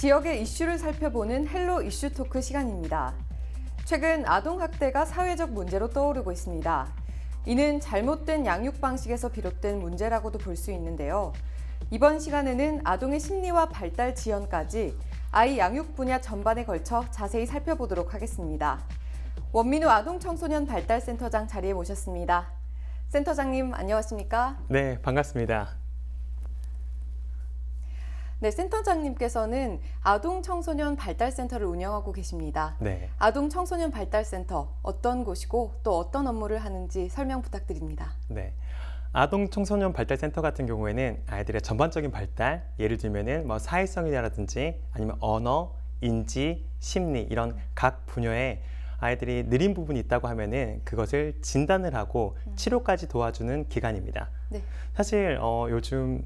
지역의 이슈를 살펴보는 헬로 이슈 토크 시간입니다. 최근 아동 학대가 사회적 문제로 떠오르고 있습니다. 이는 잘못된 양육 방식에서 비롯된 문제라고도 볼 수 있는데요. 이번 시간에는 아동의 심리와 발달 지원까지 아이 양육 분야 전반에 걸쳐 자세히 살펴보도록 하겠습니다. 원민우 아동 청소년 발달센터장 자리에 모셨습니다. 센터장님 안녕하십니까? 네, 반갑습니다. 네, 센터장님께서는 아동 청소년 발달센터를 운영하고 계십니다. 네. 아동 청소년 발달센터 어떤 곳이고 또 어떤 업무를 하는지 설명 부탁드립니다. 네. 아동 청소년 발달 센터 같은 경우에는 아이들의 전반적인 발달, 예를 들면은 뭐 사회성이라든지 아니면 언어, 인지, 심리 이런 각 분야에 아이들이 느린 부분이 있다고 하면은 그것을 진단을 하고 치료까지 도와주는 기관입니다. 네. 사실 어, 요즘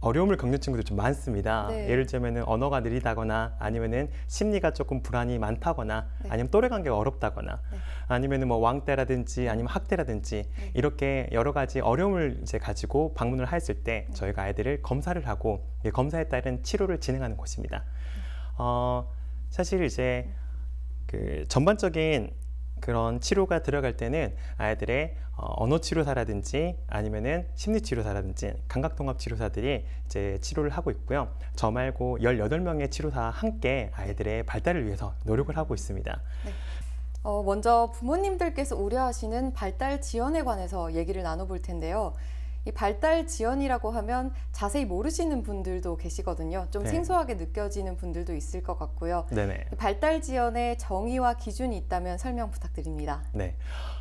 어려움을 겪는 친구들 좀 많습니다. 네. 예를 들면은 언어가 느리다거나 아니면은 심리가 조금 불안이 많다거나 네. 아니면 또래 관계가 어렵다거나 네. 아니면은 뭐 왕때라든지 아니면 학대라든지 네. 이렇게 여러 가지 어려움을 이제 가지고 방문을 했을 때 네. 저희가 아이들을 검사를 하고 이 검사에 따른 치료를 진행하는 곳입니다. 어, 사실 이제 그 전반적인 그런 치료가 들어갈 때는 아이들의 어, 언어 치료사라든지 아니면은 심리 치료사라든지 감각 통합 치료사들이 이제 치료를 하고 있고요. 저 말고 18명의 치료사와 함께 아이들의 발달을 위해서 노력을 하고 있습니다. 어, 먼저 부모님들께서 우려하시는 발달 지원에 관해서 얘기를 나눠볼 텐데요. 이 발달 지원이라고 하면 자세히 모르시는 분들도 계시거든요. 좀 네. 생소하게 느껴지는 분들도 있을 것 같고요. 네네. 이 발달 지원의 정의와 기준이 있다면 설명 부탁드립니다. 네.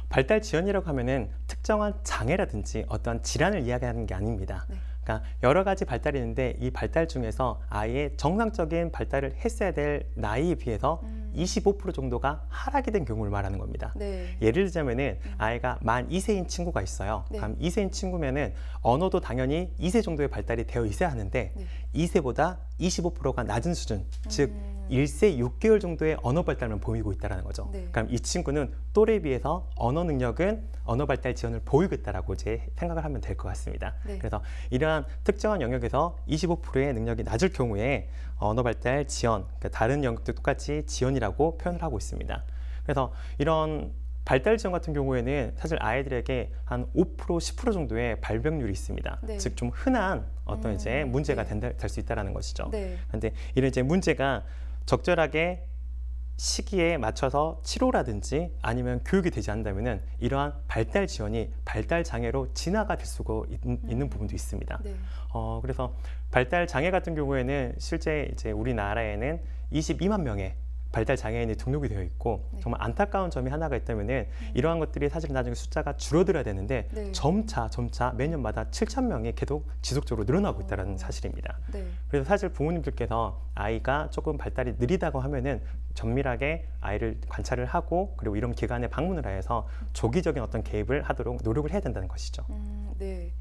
발달 지연이라고 하면은 특정한 장애라든지 어떠한 질환을 이야기하는 게 아닙니다. 네. 그러니까 여러 가지 발달이 있는데 이 발달 중에서 아이의 정상적인 발달을 했어야 될 나이에 비해서 음. 25% 정도가 하락이 된 경우를 말하는 겁니다. 네. 예를 들자면은 아이가 만 2세인 친구가 있어요. 네. 그럼 2세인 친구면은 언어도 당연히 2세 정도의 발달이 되어 있어야 하는데 네. 2세보다 25%가 낮은 수준, 즉 음. 1세 6개월 정도의 언어 발달만 보이고 있다는 거죠. 네. 그럼 이 친구는 또래에 비해서 언어 능력은 언어 발달 지원을 보이고 있다라고 이제 생각을 하면 될 것 같습니다. 네. 그래서 이러한 특정한 영역에서 25%의 능력이 낮을 경우에 언어 발달 지원, 그러니까 다른 영역도 똑같이 지원이라고 표현을 하고 있습니다. 그래서 이런 발달 지원 같은 경우에는 사실 아이들에게 한 5% 10% 정도의 발병률이 있습니다. 네. 즉좀 흔한 어떤 음, 이제 문제가 네. 된다 될수 있다라는 것이죠. 네. 근데 이런 이제 문제가 적절하게 시기에 맞춰서 치료라든지 아니면 교육이 되지 않는다면은 이러한 발달 지원이 발달 장애로 진화가 될 수가 있, 는 부분도 있습니다. 네. 어, 그래서 발달 장애 같은 경우에는 실제 이제 우리나라에는 22만 명의 발달 장애인이 등록이 되어 있고 네. 정말 안타까운 점이 하나가 있다면은 이러한 것들이 사실 나중에 숫자가 줄어들어야 되는데 네. 점차 점차 매년마다 7천 명이 계속 지속적으로 늘어나고 있다는 어. 사실입니다. 네. 그래서 사실 부모님들께서 아이가 조금 발달이 느리다고 하면은 정밀하게 아이를 관찰을 하고 그리고 이런 기관에 방문을 해서 조기적인 어떤 개입을 하도록 노력을 해야 된다는 것이죠. 음, 네.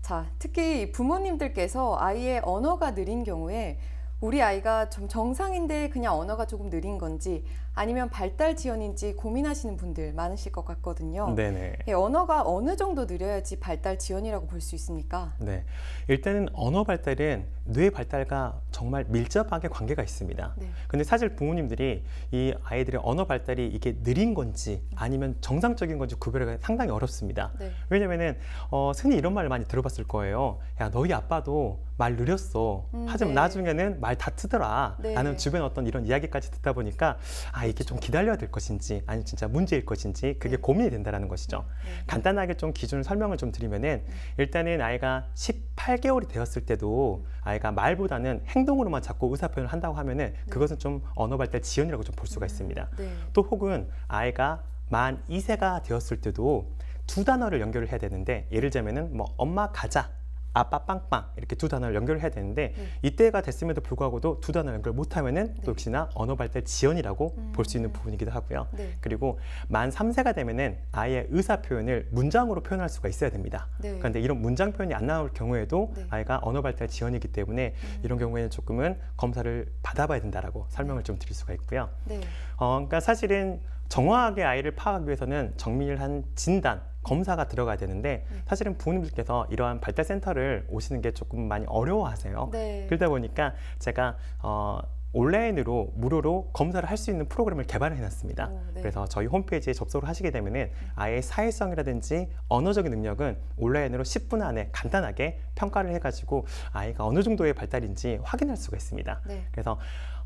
자, 특히 부모님들께서 아이의 언어가 느린 경우에 우리 아이가 좀 정상인데 그냥 언어가 조금 느린 건지 아니면 발달 지연인지 고민하시는 분들 많으실 것 같거든요. 네네. 예, 언어가 어느 정도 느려야지 발달 지연이라고 볼 수 있습니까? 네. 일단은 언어 발달은 뇌 발달과 정말 밀접하게 관계가 있습니다. 네. 근데 사실 부모님들이 이 아이들의 언어 발달이 이게 느린 건지 아니면 정상적인 건지 구별하기가 상당히 어렵습니다. 네. 왜냐면은 어, 흔히 이런 말을 많이 들어봤을 거예요. 야 너희 아빠도 말 느렸어. 음, 하지만 네. 나중에는 말 다 트더라. 네. 나는 주변 어떤 이런 이야기까지 듣다 보니까 아 이게 좀 기다려야 될 것인지 아니 진짜 문제일 것인지 그게 네. 고민이 된다라는 것이죠. 네. 간단하게 좀 기준을 설명을 좀 드리면은 일단은 아이가 18개월이 되었을 때도 아이가 말보다는 행동으로만 자꾸 의사 표현을 한다고 하면은 그것은 좀 언어 발달 지연이라고 좀 볼 수가 있습니다. 네. 또 혹은 아이가 만 2세가 되었을 때도 두 단어를 연결을 해야 되는데 예를 들자면은 뭐 엄마 가자 아빠 빵빵 이렇게 두 단어를 연결을 해야 되는데 네. 이때가 됐음에도 불구하고도 두 단어 연결 못하면은 네. 또 역시나 언어 발달 지연이라고 음. 볼수 있는 부분이기도 하고요. 네. 그리고 만 3세가 되면은 아이의 의사 표현을 문장으로 표현할 수가 있어야 됩니다. 네. 그런데 이런 문장 표현이 안 나올 경우에도 네. 아이가 언어 발달 지연이기 때문에 음. 이런 경우에는 조금은 검사를 받아봐야 된다라고 설명을 좀 드릴 수가 있고요. 네. 어, 그러니까 사실은 정확하게 아이를 파악하기 위해서는 정밀한 진단, 검사가 들어가야 되는데 네. 사실은 부모님들께서 이러한 발달 센터를 오시는 게 조금 많이 어려워하세요. 네. 그러다 보니까 제가 어, 온라인으로 무료로 검사를 할 수 있는 프로그램을 개발해 놨습니다. 오, 네. 그래서 저희 홈페이지에 접속을 하시게 되면은 아예 사회성이라든지 언어적인 능력은 온라인으로 10분 안에 간단하게 평가를 해가지고 아이가 어느 정도의 발달인지 확인할 수가 있습니다. 네. 그래서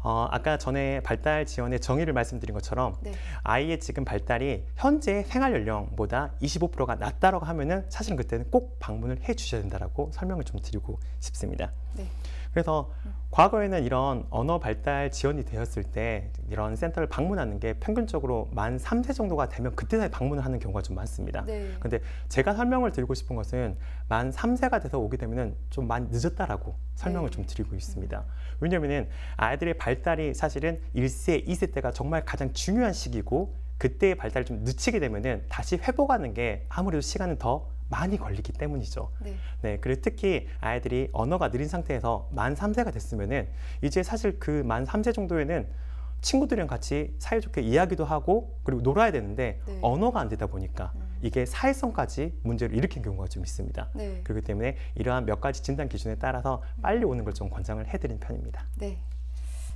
어, 아까 전에 발달 지원의 정의를 말씀드린 것처럼 네. 아이의 지금 발달이 현재 생활 연령보다 25%가 낮다라고 하면은 사실은 그때는 꼭 방문을 해 주셔야 된다라고 설명을 좀 드리고 싶습니다. 네. 그래서 과거에는 이런 언어 발달 지원이 되었을 때 이런 센터를 방문하는 게 평균적으로 만 3세 정도가 되면 그때 방문을 하는 경우가 좀 많습니다. 네. 근데 제가 설명을 드리고 싶은 것은 만 3세가 돼서 오게 되면은 좀 많이 늦었다라고 설명을 네. 좀 드리고 있습니다. 왜냐면은 아이들의 발달이 사실은 1세, 2세 때가 정말 가장 중요한 시기고 그때의 발달을 좀 늦추게 되면은 다시 회복하는 게 아무래도 시간은 더 많이 걸리기 때문이죠. 네. 네, 그리고 특히 아이들이 언어가 느린 상태에서 만 3세가 됐으면은 이제 사실 그 만 3세 정도에는 친구들이랑 같이 사이좋게 이야기도 하고 그리고 놀아야 되는데 네. 언어가 안 되다 보니까 음. 이게 사회성까지 문제를 일으킨 경우가 좀 있습니다. 네. 그렇기 때문에 이러한 몇 가지 진단 기준에 따라서 빨리 오는 걸 좀 권장을 해드린 편입니다. 네.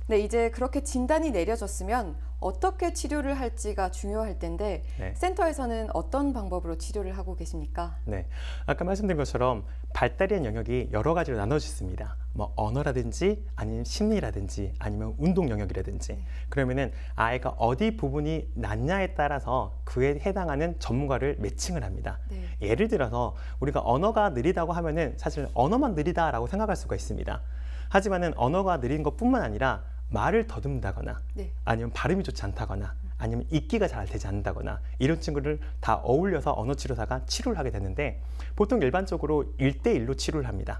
네, 이제 그렇게 진단이 내려졌으면 어떻게 치료를 할지가 중요할 텐데 네. 센터에서는 어떤 방법으로 치료를 하고 계십니까? 네, 아까 말씀드린 것처럼 발달의 영역이 여러 가지로 나눠져 있습니다. 뭐 언어라든지 아니면 심리라든지 아니면 운동 영역이라든지 그러면은 아이가 어디 부분이 낫냐에 따라서 그에 해당하는 전문가를 매칭을 합니다. 네. 예를 들어서 우리가 언어가 느리다고 하면은 사실 언어만 느리다라고 생각할 수가 있습니다. 하지만은 언어가 느린 것뿐만 아니라 말을 더듬다거나 네. 아니면 발음이 좋지 않다거나 아니면 읽기가 잘 되지 않는다거나 이런 친구를 다 어울려서 언어 치료사가 치료를 하게 되는데 보통 일반적으로 일대일로 치료를 합니다.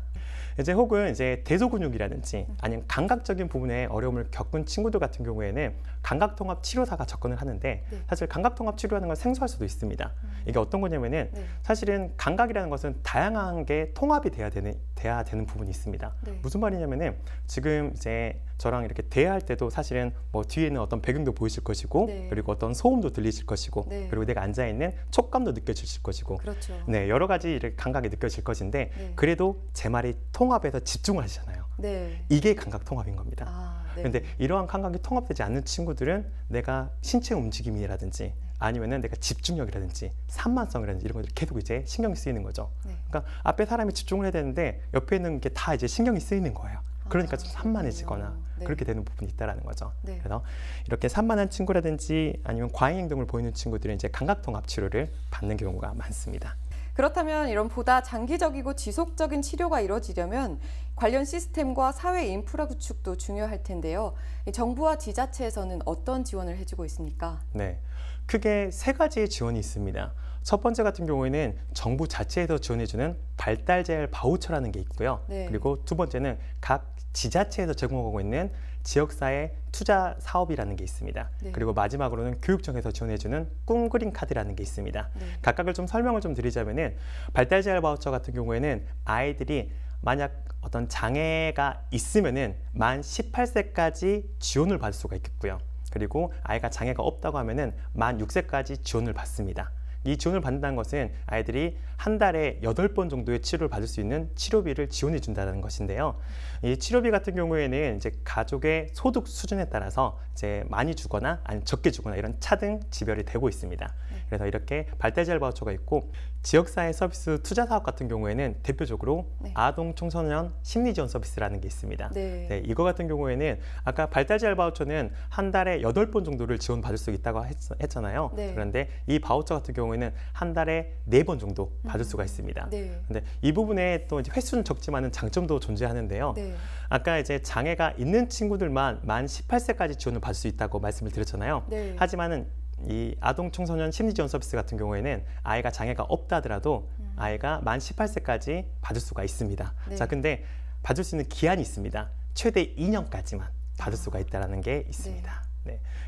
이제 혹은 이제 대소근육이라든지 아니면 감각적인 부분에 어려움을 겪은 친구들 같은 경우에는 감각통합 치료사가 접근을 하는데 네. 사실 감각통합 치료라는 건 생소할 수도 있습니다. 이게 어떤 거냐면은 네. 사실은 감각이라는 것은 다양한 게 통합이 돼야 되는 돼야 되는 부분이 있습니다. 네. 무슨 말이냐면은 지금 이제 저랑 이렇게 대화할 때도 사실은 뭐 뒤에는 어떤 배경도 보이실 것이고 네. 그리고 어떤 소음도 들리실 것이고 네. 그리고 내가 앉아 있는 촉감도 느껴질 것이고 그렇죠. 네 여러 가지 이렇게 감각이 느껴질 것인데 네. 그래도 제 말이 통합해서 집중을 하시잖아요. 네. 이게 감각 통합인 겁니다. 아, 네. 근데 이러한 감각이 통합되지 않는 친구들은 내가 신체 움직임이라든지 아니면은 내가 집중력이라든지 산만성이라든지 이런 것들이 계속 이제 신경이 쓰이는 거죠. 네. 그러니까 앞에 사람이 집중을 해야 되는데 옆에 있는 게 다 이제 신경이 쓰이는 거예요. 그러니까 아, 좀 산만해지거나. 네. 그렇게 되는 부분이 있다라는 거죠. 네. 그래서 이렇게 산만한 친구라든지 아니면 과잉 행동을 보이는 친구들은 이제 감각 통합 치료를 받는 경우가 많습니다. 그렇다면 이런 보다 장기적이고 지속적인 치료가 이루어지려면 관련 시스템과 사회 인프라 구축도 중요할 텐데요. 이 정부와 지자체에서는 어떤 지원을 해주고 있습니까? 네. 크게 세 가지의 지원이 있습니다. 첫 번째 같은 경우에는 정부 자체에서 지원해주는 발달재활 바우처라는 게 있고요. 네. 그리고 두 번째는 각 지자체에서 제공하고 있는 지역사회 투자 사업이라는 게 있습니다. 네. 그리고 마지막으로는 교육청에서 지원해주는 꿈그린 카드라는 게 있습니다. 네. 각각을 좀 설명을 좀 드리자면은 발달재활 바우처 같은 경우에는 아이들이 만약 어떤 장애가 있으면은 만 18세까지 지원을 받을 수가 있겠고요. 그리고 아이가 장애가 없다고 하면은 만 6세까지 지원을 받습니다. 이 지원을 받는다는 것은 아이들이 한 달에 여덟 번 정도의 치료를 받을 수 있는 치료비를 지원해 준다는 것인데요. 이 치료비 같은 경우에는 이제 가족의 소득 수준에 따라서 이제 많이 주거나 아니면 적게 주거나 이런 차등 지별이 되고 있습니다. 그래서 이렇게 발달재활 바우처가 있고 지역사회 서비스 투자 사업 같은 경우에는 대표적으로 네. 아동 청소년 심리 지원 서비스라는 게 있습니다. 네. 네, 이거 같은 경우에는 아까 발달재활 바우처는 한 달에 여덟 번 정도를 지원받을 수 있다고 했, 했잖아요. 네. 그런데 이 바우처 같은 경우에 는 한 달에 네 번 정도 받을 수가 있습니다. 네. 근데 이 부분에 또 이제 횟수는 적지만은 장점도 존재하는데요. 네. 아까 이제 장애가 있는 친구들만 만 18세까지 지원을 받을 수 있다고 말씀을 드렸잖아요. 네. 하지만은 이 아동 청소년 심리 지원 서비스 같은 경우에는 아이가 장애가 없다 하더라도 아이가 만 18세까지 받을 수가 있습니다. 음. 네. 자, 근데 받을 수 있는 기한이 있습니다. 최대 2년까지만 받을 수가 있다라는 게 있습니다. 네.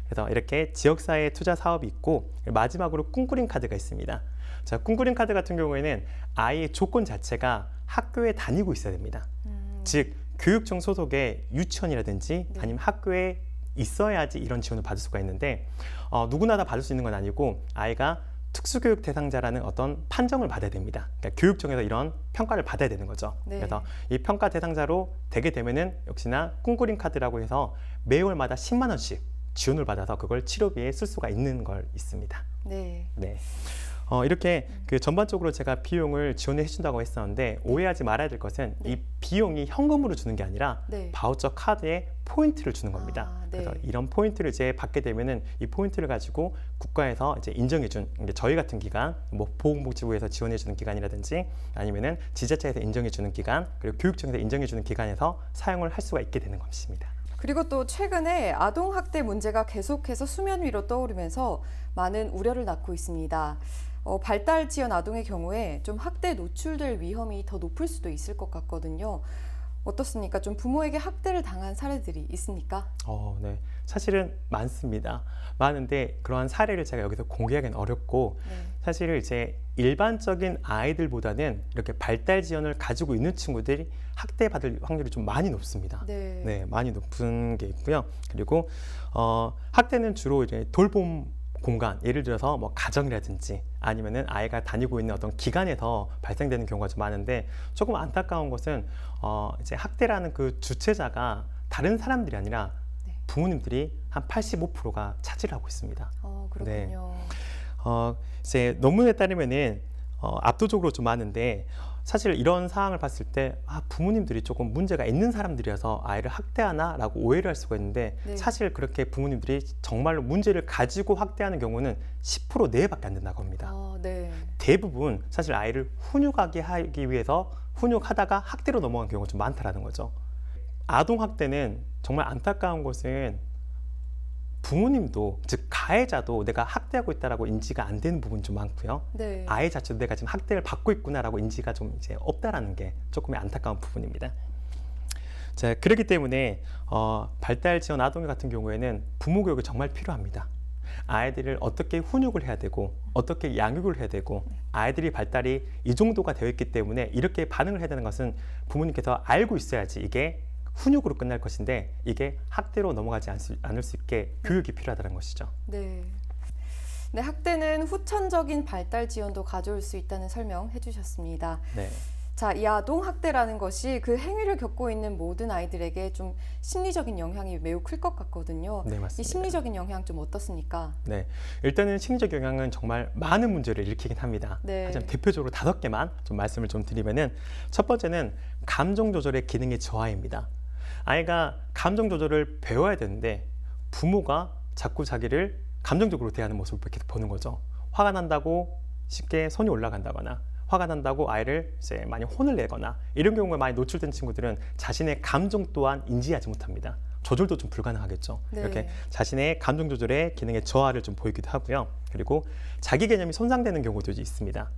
그래서 이렇게 지역사회 투자 사업이 있고 마지막으로 꿈꾸린 카드가 있습니다. 자, 꿈꾸린 카드 같은 경우에는 아이의 조건 자체가 학교에 다니고 있어야 됩니다. 음, 즉 교육청 소속의 유치원이라든지 네. 아니면 학교에 있어야지 이런 지원을 받을 수가 있는데 어, 누구나 다 받을 수 있는 건 아니고 아이가 특수교육 대상자라는 어떤 판정을 받아야 됩니다. 그러니까 교육청에서 이런 평가를 받아야 되는 거죠. 네. 그래서 이 평가 대상자로 되게 되면은 역시나 꿈꾸린 카드라고 해서 매월마다 10만 원씩 지원을 받아서 그걸 치료비에 쓸 수가 있는 걸 있습니다. 네. 네. 어, 이렇게 그 전반적으로 제가 비용을 지원해 주신다고 했었는데 오해하지 말아야 될 것은 네. 이 비용이 현금으로 주는 게 아니라 네. 바우처 카드에 포인트를 주는 겁니다. 아, 네. 그래서 이런 포인트를 이제 받게 되면은 이 포인트를 가지고 국가에서 이제 인정해준 이제 저희 같은 기관, 뭐 보건복지부에서 지원해 주는 기관이라든지 아니면은 지자체에서 인정해 주는 기관 그리고 교육청에서 인정해 주는 기관에서 사용을 할 수가 있게 되는 것입니다. 그리고 또 최근에 아동 학대 문제가 계속해서 수면 위로 떠오르면서 많은 우려를 낳고 있습니다. 어, 발달 지연 아동의 경우에 좀 학대 노출될 위험이 더 높을 수도 있을 것 같거든요. 어떻습니까? 좀 부모에게 학대를 당한 사례들이 있습니까? 어, 네. 사실은 많습니다. 많은데 그러한 사례를 제가 여기서 공개하기는 어렵고 네. 사실 이제 일반적인 아이들보다는 이렇게 발달 지연을 가지고 있는 친구들이 학대받을 확률이 좀 많이 높습니다. 네. 네, 많이 높은 게 있고요. 그리고 어, 학대는 주로 이제 돌봄 공간, 예를 들어서 뭐 가정이라든지 아니면은 아이가 다니고 있는 어떤 기관에서 발생되는 경우가 좀 많은데 조금 안타까운 것은 어, 이제 학대라는 그 주체자가 다른 사람들이 아니라 네. 부모님들이 한 85%가 차지를 하고 있습니다. 어, 그렇군요. 어, 이제 논문에 따르면은 어, 압도적으로 좀 많은데 사실 이런 상황을 봤을 때 아, 부모님들이 조금 문제가 있는 사람들이어서 아이를 학대하나라고 오해를 할 수가 있는데 네. 사실 그렇게 부모님들이 정말로 문제를 가지고 학대하는 경우는 10% 내외밖에 안 된다고 합니다. 아, 네. 대부분 사실 아이를 훈육하게 하기 위해서 훈육하다가 학대로 넘어간 경우가 좀 많다라는 거죠. 아동 학대는 정말 안타까운 것은 부모님도 즉 가해자도 내가 학대하고 있다라고 인지가 안 되는 부분이 좀 많고요. 네. 아이 자체도 내가 지금 학대를 받고 있구나라고 인지가 좀 이제 없다라는 게 조금의 안타까운 부분입니다. 자, 그렇기 때문에 어, 발달 지원 아동 같은 경우에는 부모 교육이 정말 필요합니다. 아이들을 어떻게 훈육을 해야 되고 어떻게 양육을 해야 되고 아이들이 발달이 이 정도가 되어 있기 때문에 이렇게 반응을 해야 되는 것은 부모님께서 알고 있어야지 이게 훈육으로 끝날 것인데 이게 학대로 넘어가지 않- 않을 수 있게 교육이 필요하다는 것이죠. 네. 네, 학대는 후천적인 발달 지연도 가져올 수 있다는 설명해 주셨습니다. 네. 자, 이 아동 학대라는 것이 그 행위를 겪고 있는 모든 아이들에게 좀 심리적인 영향이 매우 클 것 같거든요. 네, 이 맞습니다. 심리적인 영향 좀 어떻습니까? 네, 일단은 심리적 영향은 정말 많은 문제를 일으키긴 합니다. 네. 하지만 대표적으로 다섯 개만 좀 말씀을 좀 드리면은 첫 번째는 감정 조절의 기능의 저하입니다. 아이가 감정 조절을 배워야 되는데 부모가 자꾸 자기를 감정적으로 대하는 모습을 이렇게 보는 거죠. 화가 난다고 쉽게 손이 올라간다거나 화가 난다고 아이를 이제 많이 혼을 내거나 이런 경우가 많이 노출된 친구들은 자신의 감정 또한 인지하지 못합니다. 조절도 좀 불가능하겠죠. 네. 이렇게 자신의 감정 조절의 기능의 저하를 좀 보이기도 하고요. 그리고 자기 개념이 손상되는 경우도 있습니다.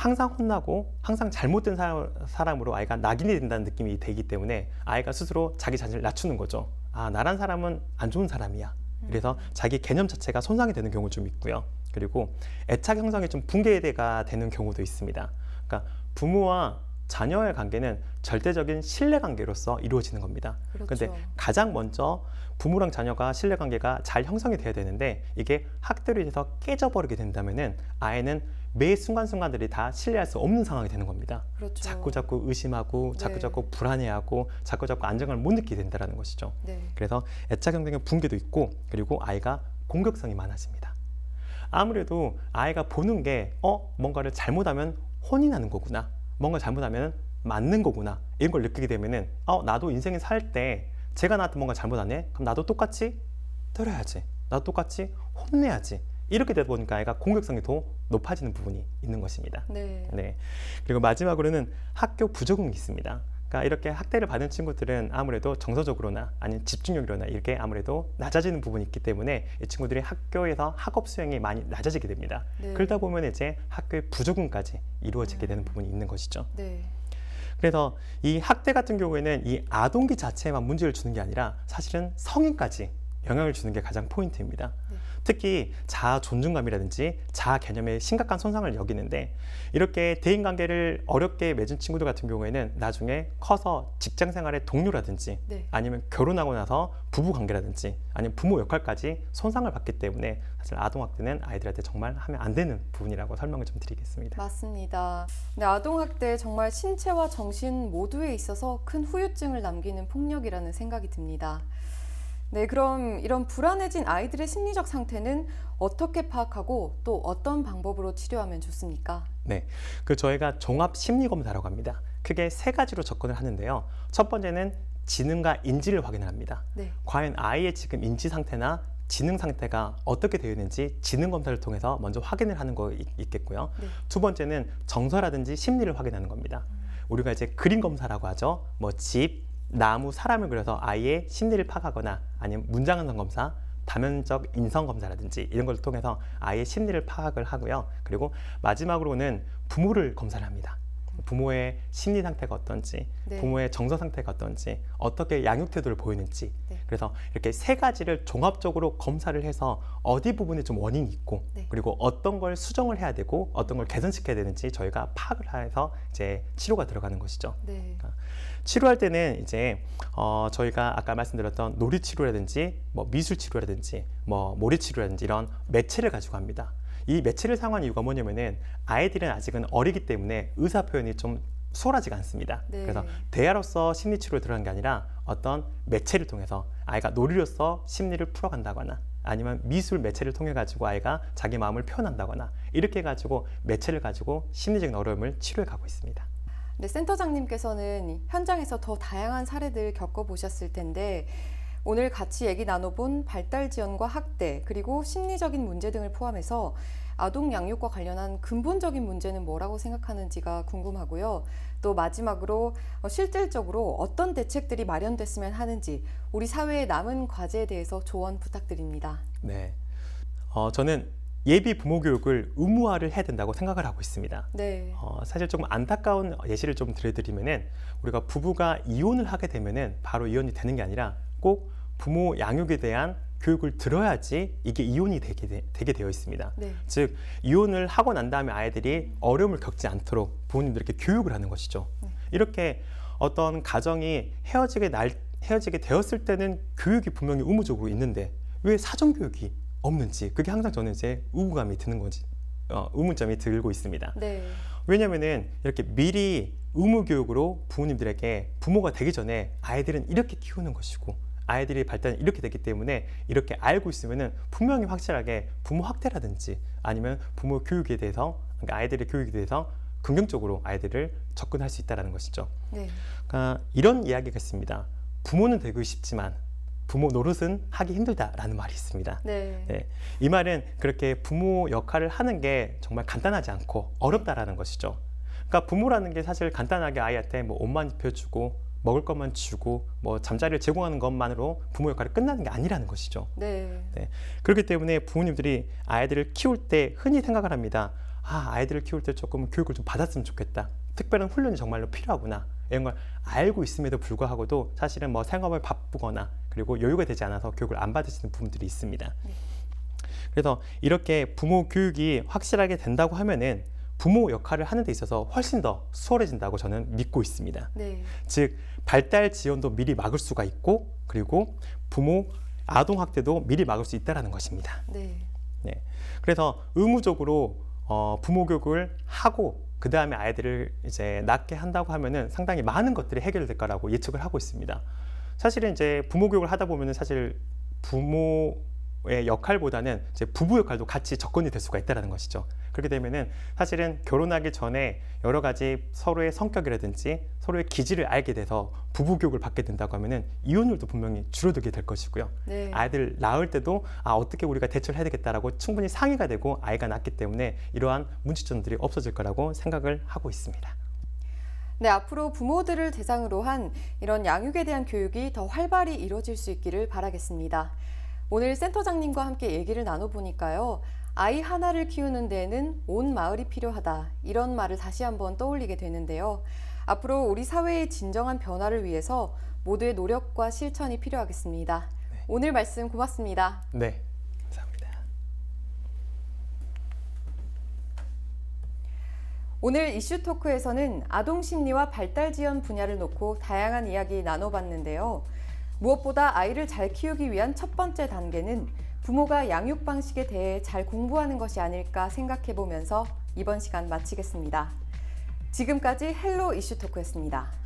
항상 혼나고 항상 잘못된 사- 사람으로 아이가 낙인이 된다는 느낌이 되기 때문에 아이가 스스로 자기 자신을 낮추는 거죠. 아, 나란 사람은 안 좋은 사람이야. 그래서 자기 개념 자체가 손상이 되는 경우 좀 있고요. 그리고 애착 형성이 좀 붕괴가 되는 경우도 있습니다. 그러니까 부모와 자녀의 관계는 절대적인 신뢰 관계로서 이루어지는 겁니다. 그렇죠. 근데 가장 먼저 부모랑 자녀가 신뢰 관계가 잘 형성이 돼야 되는데 이게 학대로 인해서 깨져버리게 된다면은 아이는 매 순간순간들이 다 신뢰할 수 없는 상황이 되는 겁니다. 그렇죠. 자꾸 자꾸 의심하고 자꾸 네. 자꾸 불안해하고 자꾸 자꾸 안정감을 못 느끼게 된다는 것이죠. 네. 그래서 애착 형성의 붕괴도 있고 그리고 아이가 공격성이 많아집니다. 아무래도 아이가 보는 게 어, 뭔가를 잘못하면 혼이 나는 거구나. 뭔가 잘못하면 맞는 거구나. 이런 걸 느끼게 되면은 어, 나도 인생에 살 때 제가 나한테 뭔가 잘못하네. 그럼 나도 똑같이 때려야지. 나도 똑같이 혼내야지. 이렇게 되다 보니까 아이가 공격성이 더 높아지는 부분이 있는 것입니다. 네. 네. 그리고 마지막으로는 학교 부적응이 있습니다. 그러니까 이렇게 학대를 받은 친구들은 아무래도 정서적으로나 아니면 집중력이로나 이렇게 아무래도 낮아지는 부분이 있기 때문에 이 친구들이 학교에서 학업 수행이 많이 낮아지게 됩니다. 네. 그러다 보면 이제 학교의 부적응까지 이루어지게 되는 부분이 있는 것이죠. 네. 그래서 이 학대 같은 경우에는 이 아동기 자체에만 문제를 주는 게 아니라 사실은 성인까지 영향을 주는 게 가장 포인트입니다. 네. 특히 자아 존중감이라든지 자아 개념에 심각한 손상을 여기는데 이렇게 대인 관계를 어렵게 맺은 친구들 같은 경우에는 나중에 커서 직장 생활의 동료라든지 네. 아니면 결혼하고 나서 부부 관계라든지 아니면 부모 역할까지 손상을 받기 때문에 사실 아동 학대는 아이들한테 정말 하면 안 되는 부분이라고 설명을 좀 드리겠습니다. 맞습니다. 네, 아동학대 정말 신체와 정신 모두에 있어서 큰 후유증을 남기는 폭력이라는 생각이 듭니다. 네, 그럼 이런 불안해진 아이들의 심리적 상태는 어떻게 파악하고 또 어떤 방법으로 치료하면 좋습니까? 네, 그 저희가 종합 심리 검사라고 합니다. 크게 세 가지로 접근을 하는데요. 첫 번째는 지능과 인지를 확인을 합니다. 네, 과연 아이의 지금 인지 상태나 지능 상태가 어떻게 되어 있는지 지능 검사를 통해서 먼저 확인을 하는 거 있- 있겠고요. 네. 두 번째는 정서라든지 심리를 확인하는 겁니다. 우리가 이제 그림 검사라고 하죠. 뭐 집, 나무, 사람을 그려서 아이의 심리를 파악하거나 아니면 문장 완성 검사, 다면적 인성 검사라든지 이런 걸 통해서 아이의 심리를 파악을 하고요. 그리고 마지막으로는 부모를 검사를 합니다. 부모의 심리 상태가 어떤지, 네. 부모의 정서 상태가 어떤지, 어떻게 양육 태도를 보이는지. 네. 그래서 이렇게 세 가지를 종합적으로 검사를 해서 어디 부분에 좀 원인이 있고, 네. 그리고 어떤 걸 수정을 해야 되고, 어떤 걸 개선시켜야 되는지 저희가 파악을 해서 이제 치료가 들어가는 것이죠. 네, 치료할 때는 이제 어, 저희가 아까 말씀드렸던 놀이 치료라든지 뭐 미술 치료라든지 뭐 모래 치료라든지 이런 매체를 가지고 합니다. 이 매체를 사용한 이유가 뭐냐면은 아이들은 아직은 어리기 때문에 의사 표현이 좀 수월하지가 않습니다. 네. 그래서 대화로서 심리 치료를 들어간 게 아니라 어떤 매체를 통해서 아이가 놀이로서 심리를 풀어간다거나 아니면 미술 매체를 통해 가지고 아이가 자기 마음을 표현한다거나 이렇게 해 가지고 매체를 가지고 심리적인 어려움을 치료해 가고 있습니다. 네, 센터장님께서는 현장에서 더 다양한 사례들 겪어보셨을 텐데 오늘 같이 얘기 나눠본 발달 지연과 학대 그리고 심리적인 문제 등을 포함해서 아동 양육과 관련한 근본적인 문제는 뭐라고 생각하는지가 궁금하고요. 또 마지막으로 어, 실질적으로 어떤 대책들이 마련됐으면 하는지 우리 사회의 남은 과제에 대해서 조언 부탁드립니다. 네. 어, 저는 예비 부모 교육을 의무화를 해야 된다고 생각을 하고 있습니다. 네. 어, 사실 조금 안타까운 예시를 좀 들려드리면은 우리가 부부가 이혼을 하게 되면은 바로 이혼이 되는 게 아니라 꼭 부모 양육에 대한 교육을 들어야지 이게 이혼이 되게, 되, 되게 되어 있습니다. 네. 즉 이혼을 하고 난 다음에 아이들이 어려움을 겪지 않도록 부모님들께 교육을 하는 것이죠. 이렇게 어떤 가정이 헤어지게 날 헤어지게 되었을 때는 교육이 분명히 의무적으로 있는데 왜 사전 교육이 없는지 그게 항상 저는 이제 의구감이 드는 거지 어, 의문점이 들고 있습니다. 네. 왜냐면은 이렇게 미리 의무 교육으로 부모님들에게 부모가 되기 전에 아이들은 이렇게 키우는 것이고 아이들이 발달은 이렇게 되기 때문에 이렇게 알고 있으면은 분명히 확실하게 부모 학대라든지 아니면 부모 교육에 대해서 그러니까 아이들의 교육에 대해서 긍정적으로 아이들을 접근할 수 있다라는 것이죠. 네. 그러니까 이런 이야기가 있습니다. 부모는 되고 싶지만 부모 노릇은 하기 힘들다라는 말이 있습니다. 네. 네, 이 말은 그렇게 부모 역할을 하는 게 정말 간단하지 않고 어렵다라는 것이죠. 그러니까 부모라는 게 사실 간단하게 아이한테 뭐 옷만 입혀주고 먹을 것만 주고 뭐 잠자리를 제공하는 것만으로 부모 역할이 끝나는 게 아니라는 것이죠. 네. 그렇기 때문에 부모님들이 아이들을 키울 때 흔히 생각을 합니다. 아, 아이들을 키울 때 조금 교육을 좀 받았으면 좋겠다. 특별한 훈련이 정말로 필요하구나. 이런 걸 알고 있음에도 불구하고도 사실은 뭐 생업을 바쁘거나 그리고 여유가 되지 않아서 교육을 안 받으시는 부분들이 있습니다. 그래서 이렇게 부모 교육이 확실하게 된다고 하면은 부모 역할을 하는 데 있어서 훨씬 더 수월해진다고 저는 믿고 있습니다. 네. 즉 발달 지연도 미리 막을 수가 있고 그리고 부모 아동 학대도 미리 막을 수 있다라는 것입니다. 네. 네. 그래서 의무적으로 어, 부모 교육을 하고 그 다음에 아이들을 이제 낳게 한다고 하면은 상당히 많은 것들이 해결될 거라고 예측을 하고 있습니다. 사실은 이제 부모 교육을 하다 보면은 사실 부모의 역할보다는 이제 부부 역할도 같이 접근이 될 수가 있다라는 것이죠. 그렇게 되면은 사실은 결혼하기 전에 여러 가지 서로의 성격이라든지 서로의 기질을 알게 돼서 부부 교육을 받게 된다고 하면은 이혼율도 분명히 줄어들게 될 것이고요. 네. 아이들 낳을 때도 아 어떻게 우리가 대처를 해야 되겠다라고 충분히 상의가 되고 아이가 낳기 때문에 이러한 문제점들이 없어질 거라고 생각을 하고 있습니다. 네, 앞으로 부모들을 대상으로 한 이런 양육에 대한 교육이 더 활발히 이루어질 수 있기를 바라겠습니다. 오늘 센터장님과 함께 얘기를 나눠보니까요. 아이 하나를 키우는 데에는 온 마을이 필요하다. 이런 말을 다시 한번 떠올리게 되는데요. 앞으로 우리 사회의 진정한 변화를 위해서 모두의 노력과 실천이 필요하겠습니다. 오늘 말씀 고맙습니다. 네, 감사합니다. 오늘 이슈 토크에서는 아동 심리와 발달 지원 분야를 놓고 다양한 이야기 나눠봤는데요. 무엇보다 아이를 잘 키우기 위한 첫 번째 단계는 부모가 양육 방식에 대해 잘 공부하는 것이 아닐까 생각해 보면서 이번 시간 마치겠습니다. 지금까지 헬로 이슈 토크였습니다.